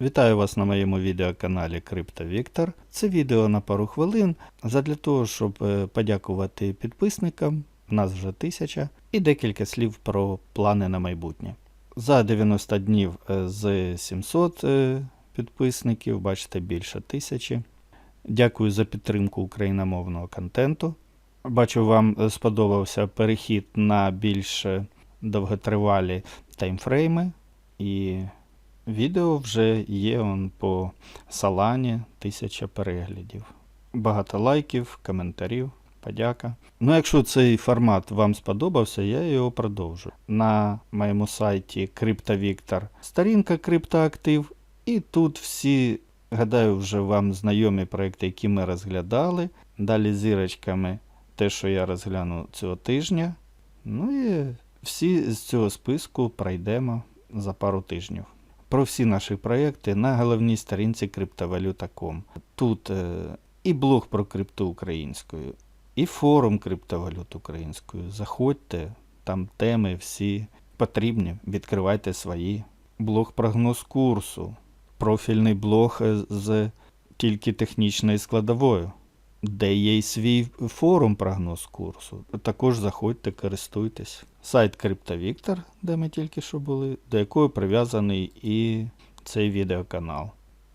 Вітаю вас на моєму відеоканалі Крипто Віктор. Це відео на пару хвилин задля того, щоб е, подякувати підписникам, нас вже тисяча, і декілька слів про плани на майбутнє. За 90 днів е, з 700 е, підписників, бачите, більше тисячі. Дякую за підтримку україномовного контенту. Бачу, вам сподобався перехід на більш довготривалі таймфрейми. І відео вже є он по салані, тисяча переглядів. Багато лайків, коментарів, подяка. Ну, якщо цей формат вам сподобався, я його продовжу. На моєму сайті CryptoVictor сторінка Криптоактив. І тут всі, гадаю, вже вам знайомі проекти, які ми розглядали. Далі зірочками те, що я розгляну цього тижня. Ну і всі з цього списку пройдемо за пару тижнів. Про всі наші проекти на головній сторінці криптовалюта.com. Тут е, і блог про крипту українською, і форум криптовалют українською. Заходьте, там теми всі потрібні. Відкривайте свої. Блог прогноз курсу, профільний блог е, з тільки технічною складовою, де є й свій форум прогноз курсу. Також заходьте, користуйтесь. Сайт CryptoVictor, де ми тільки що були, до якого прив'язаний і цей відеоканал.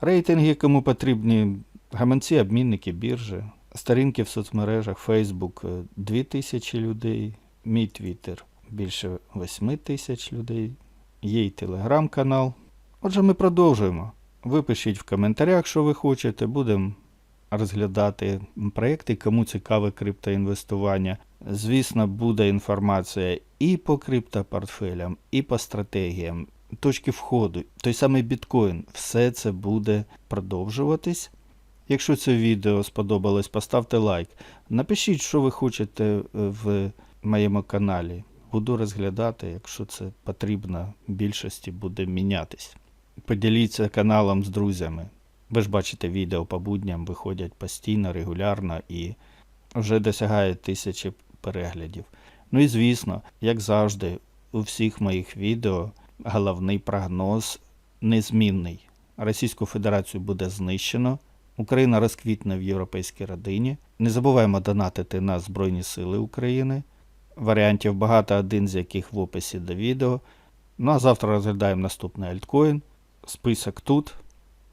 Рейтинги, кому потрібні гаманці, обмінники, біржі, сторінки в соцмережах Facebook е, 2000 людей, мій Twitter більше 8 тисяч людей, є й телеграм-канал. Отже, ми продовжуємо. Ви пишіть в коментарях, що ви хочете, будемо розглядати проекти, кому цікаве криптоінвестування. Звісно, буде інформація і по криптопортфелям, і по стратегіям, точки входу, той самий біткоін. Все це буде продовжуватись. Якщо це відео сподобалось, поставте лайк. Напишіть, що ви хочете е, в моєму каналі. Буду розглядати, якщо це потрібно, більшості буде мінятись. Поділіться каналом з друзями. Ви ж бачите, відео по будням виходять постійно, регулярно і вже досягають тисячі переглядів. Ну і звісно, як завжди, у всіх моїх відео головний прогноз незмінний. Російську Федерацію буде знищено, Україна розквітне в європейській родині. Не забуваємо донатити на Збройні Сили України. Варіантів багато, один з яких в описі до відео. Ну а завтра розглядаємо наступний альткоін. Список тут.